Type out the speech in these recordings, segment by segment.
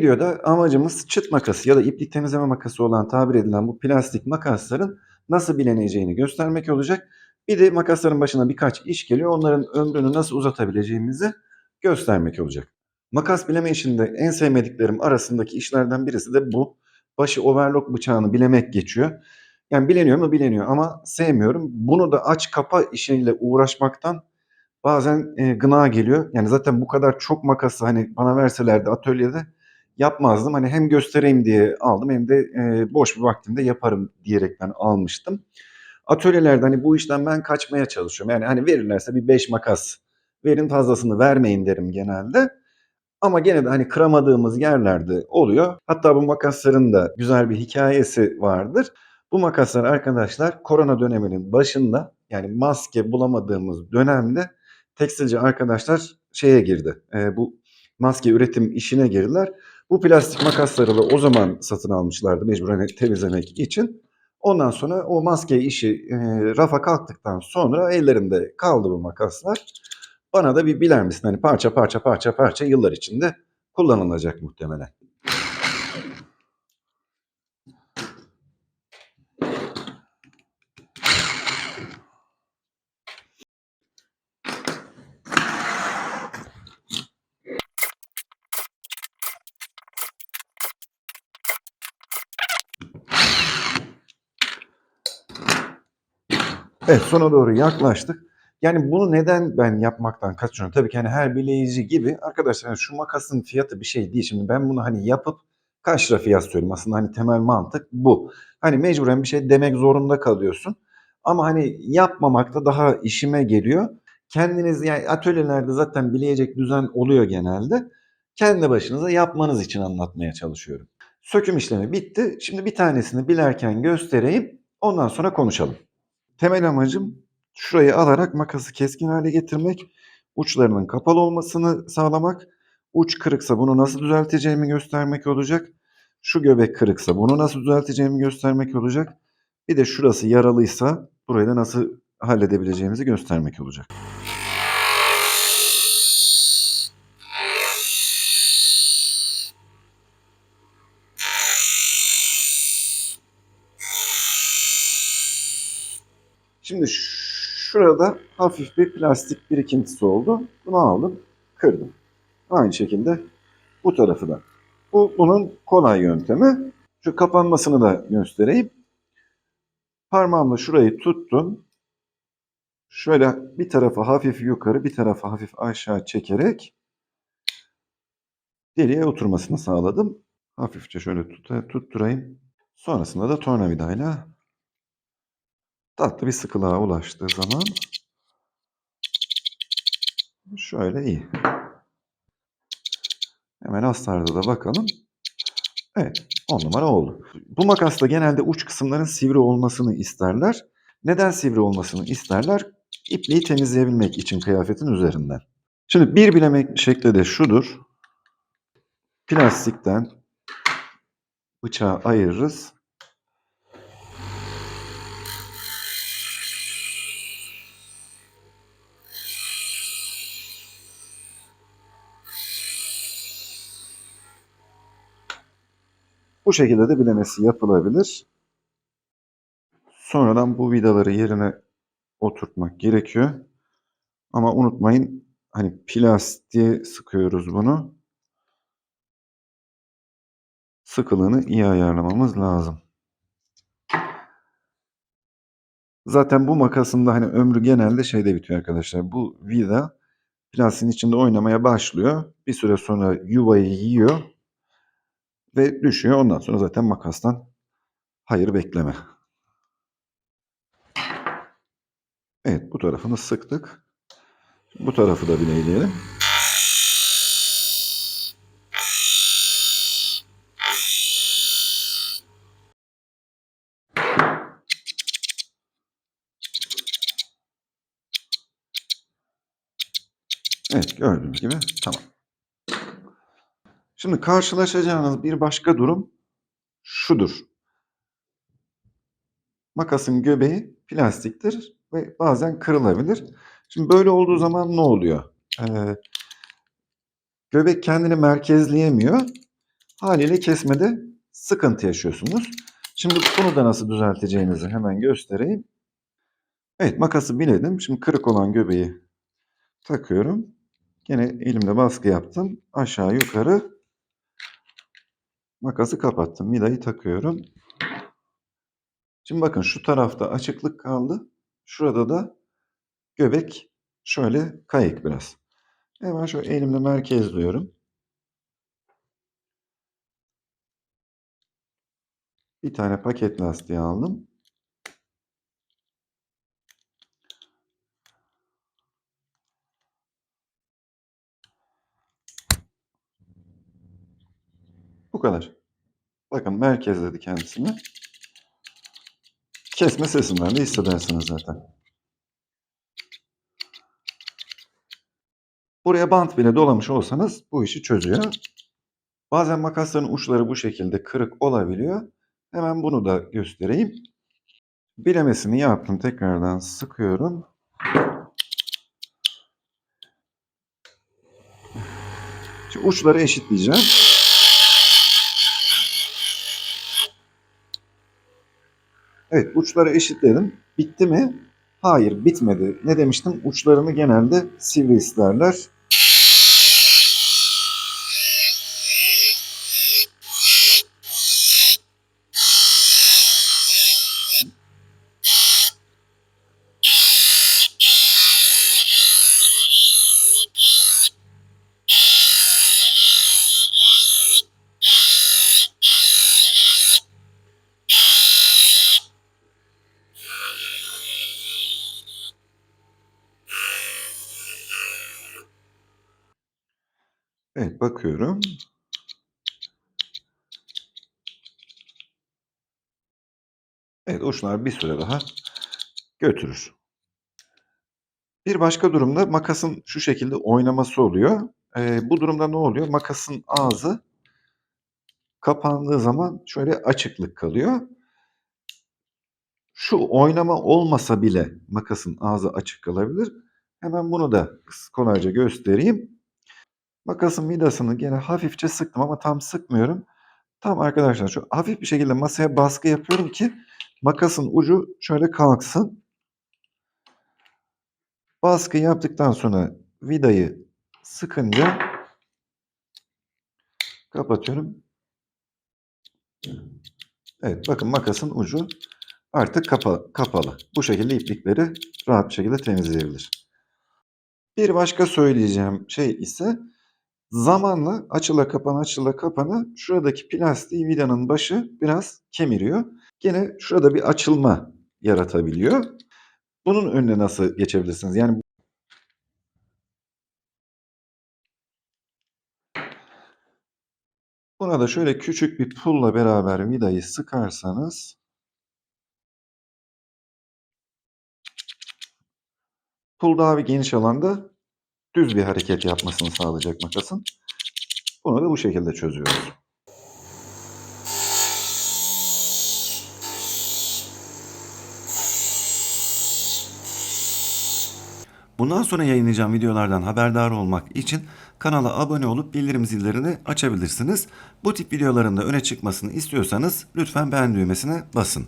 videoda amacımız çıt makası ya da iplik temizleme makası olan tabir edilen bu plastik makasların nasıl bileneceğini göstermek olacak. Bir de makasların başına birkaç iş geliyor. Onların ömrünü nasıl uzatabileceğimizi göstermek olacak. Makas bileme işinde en sevmediklerim arasındaki işlerden birisi de bu. Başı overlock bıçağını bilemek geçiyor. Yani bileniyor mu bileniyor ama sevmiyorum. Bunu da aç kapa işiyle uğraşmaktan bazen e, gına geliyor. Yani zaten bu kadar çok makası hani bana verselerdi atölyede yapmazdım. Hani hem göstereyim diye aldım hem de e, boş bir vaktimde yaparım diyerekten almıştım. Atölyelerde hani bu işten ben kaçmaya çalışıyorum. Yani hani verirlerse bir 5 makas verin fazlasını vermeyin derim genelde. Ama gene de hani kıramadığımız yerlerde oluyor. Hatta bu makasların da güzel bir hikayesi vardır. Bu makaslar arkadaşlar korona döneminin başında yani maske bulamadığımız dönemde tekstilci arkadaşlar şeye girdi. E, bu maske üretim işine girdiler. Bu plastik makasları da o zaman satın almışlardı mecburen temizlemek için. Ondan sonra o maske işi e, rafa kalktıktan sonra ellerinde kaldı bu makaslar. Bana da bir biler misin? Hani parça parça parça parça yıllar içinde kullanılacak muhtemelen. Evet sona doğru yaklaştık. Yani bunu neden ben yapmaktan kaçıyorum? Tabii ki hani her bileyici gibi arkadaşlar yani şu makasın fiyatı bir şey değil. Şimdi ben bunu hani yapıp kaç lira fiyat söyleyeyim? Aslında hani temel mantık bu. Hani mecburen bir şey demek zorunda kalıyorsun. Ama hani yapmamak da daha işime geliyor. Kendiniz yani atölyelerde zaten bileyecek düzen oluyor genelde. Kendi başınıza yapmanız için anlatmaya çalışıyorum. Söküm işlemi bitti. Şimdi bir tanesini bilerken göstereyim. Ondan sonra konuşalım. Temel amacım şurayı alarak makası keskin hale getirmek, uçlarının kapalı olmasını sağlamak, uç kırıksa bunu nasıl düzelteceğimi göstermek olacak. Şu göbek kırıksa bunu nasıl düzelteceğimi göstermek olacak. Bir de şurası yaralıysa burayı da nasıl halledebileceğimizi göstermek olacak. Şimdi şurada hafif bir plastik birikintisi oldu. Bunu aldım, kırdım. Aynı şekilde bu tarafı da. Bu bunun kolay yöntemi. Şu kapanmasını da göstereyim. Parmağımla şurayı tuttum. Şöyle bir tarafı hafif yukarı, bir tarafı hafif aşağı çekerek deliğe oturmasını sağladım. Hafifçe şöyle tut tutturayım. Sonrasında da tornavidayla tatlı bir sıkılığa ulaştığı zaman şöyle iyi. Hemen astarda da bakalım. Evet 10 numara oldu. Bu makasla genelde uç kısımların sivri olmasını isterler. Neden sivri olmasını isterler? İpliği temizleyebilmek için kıyafetin üzerinden. Şimdi bir bilemek şekli de şudur. Plastikten bıçağı ayırırız. Bu şekilde de bilemesi yapılabilir. Sonradan bu vidaları yerine oturtmak gerekiyor. Ama unutmayın hani plastiğe sıkıyoruz bunu. Sıkılığını iyi ayarlamamız lazım. Zaten bu makasın da hani ömrü genelde şeyde bitiyor arkadaşlar. Bu vida plastiğin içinde oynamaya başlıyor. Bir süre sonra yuvayı yiyor ve düşüyor. Ondan sonra zaten makastan hayır bekleme. Evet bu tarafını sıktık. Bu tarafı da bileyleyelim. Evet gördüğünüz gibi tamam. Şimdi karşılaşacağınız bir başka durum şudur. Makasın göbeği plastiktir ve bazen kırılabilir. Şimdi böyle olduğu zaman ne oluyor? Ee, göbek kendini merkezleyemiyor. Haliyle kesmede sıkıntı yaşıyorsunuz. Şimdi bunu da nasıl düzelteceğinizi hemen göstereyim. Evet makası biledim. Şimdi kırık olan göbeği takıyorum. Gene elimle baskı yaptım. Aşağı yukarı makası kapattım. Vidayı takıyorum. Şimdi bakın şu tarafta açıklık kaldı. Şurada da göbek şöyle kayık biraz. Hemen şöyle elimle merkezliyorum. Bir tane paket lastiği aldım. Bu kadar. Bakın merkezledi kendisini. Kesme sesinden de hissedersiniz zaten. Buraya bant bile dolamış olsanız bu işi çözüyor. Bazen makasların uçları bu şekilde kırık olabiliyor. Hemen bunu da göstereyim. Bilemesini yaptım. Tekrardan sıkıyorum. Şimdi uçları eşitleyeceğim. Evet uçları eşitledim. Bitti mi? Hayır bitmedi. Ne demiştim? Uçlarını genelde sivri isterler. Evet bakıyorum. Evet uçlar bir süre daha götürür. Bir başka durumda makasın şu şekilde oynaması oluyor. Ee, bu durumda ne oluyor? Makasın ağzı kapandığı zaman şöyle açıklık kalıyor. Şu oynama olmasa bile makasın ağzı açık kalabilir. Hemen bunu da kolayca göstereyim. Makasın vidasını gene hafifçe sıktım ama tam sıkmıyorum. Tam arkadaşlar şu hafif bir şekilde masaya baskı yapıyorum ki makasın ucu şöyle kalksın. Baskı yaptıktan sonra vidayı sıkınca kapatıyorum. Evet bakın makasın ucu artık kapa kapalı. Bu şekilde iplikleri rahat bir şekilde temizleyebilir. Bir başka söyleyeceğim şey ise zamanla açıla kapana açıla kapana şuradaki plastiği vidanın başı biraz kemiriyor. Gene şurada bir açılma yaratabiliyor. Bunun önüne nasıl geçebilirsiniz? Yani buna da şöyle küçük bir pulla beraber vidayı sıkarsanız pul daha bir geniş alanda düz bir hareket yapmasını sağlayacak makasın. Bunu da bu şekilde çözüyoruz. Bundan sonra yayınlayacağım videolardan haberdar olmak için kanala abone olup bildirim zillerini açabilirsiniz. Bu tip videoların da öne çıkmasını istiyorsanız lütfen beğen düğmesine basın.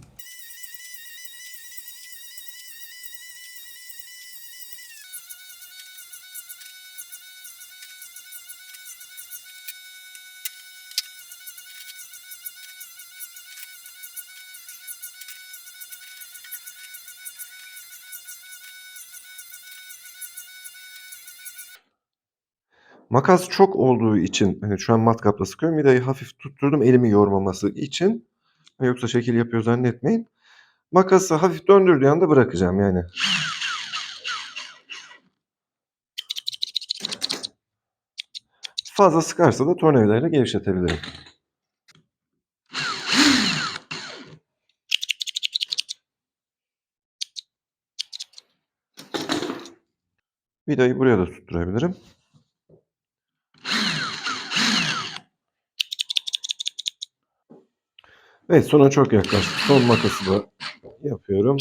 Makas çok olduğu için hani şu an matkapla sıkıyorum. Vidayı hafif tutturdum elimi yormaması için. Yoksa şekil yapıyor zannetmeyin. Makası hafif döndürdüğü anda bırakacağım yani. Fazla sıkarsa da tornavidayla gevşetebilirim. Vidayı buraya da tutturabilirim. Evet sona çok yaklaştık. Son makası da yapıyorum.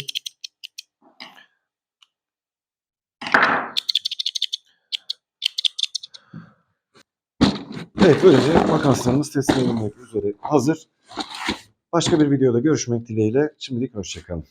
Evet böylece makaslarımız teslim edilmek üzere hazır. Başka bir videoda görüşmek dileğiyle. Şimdilik hoşçakalın.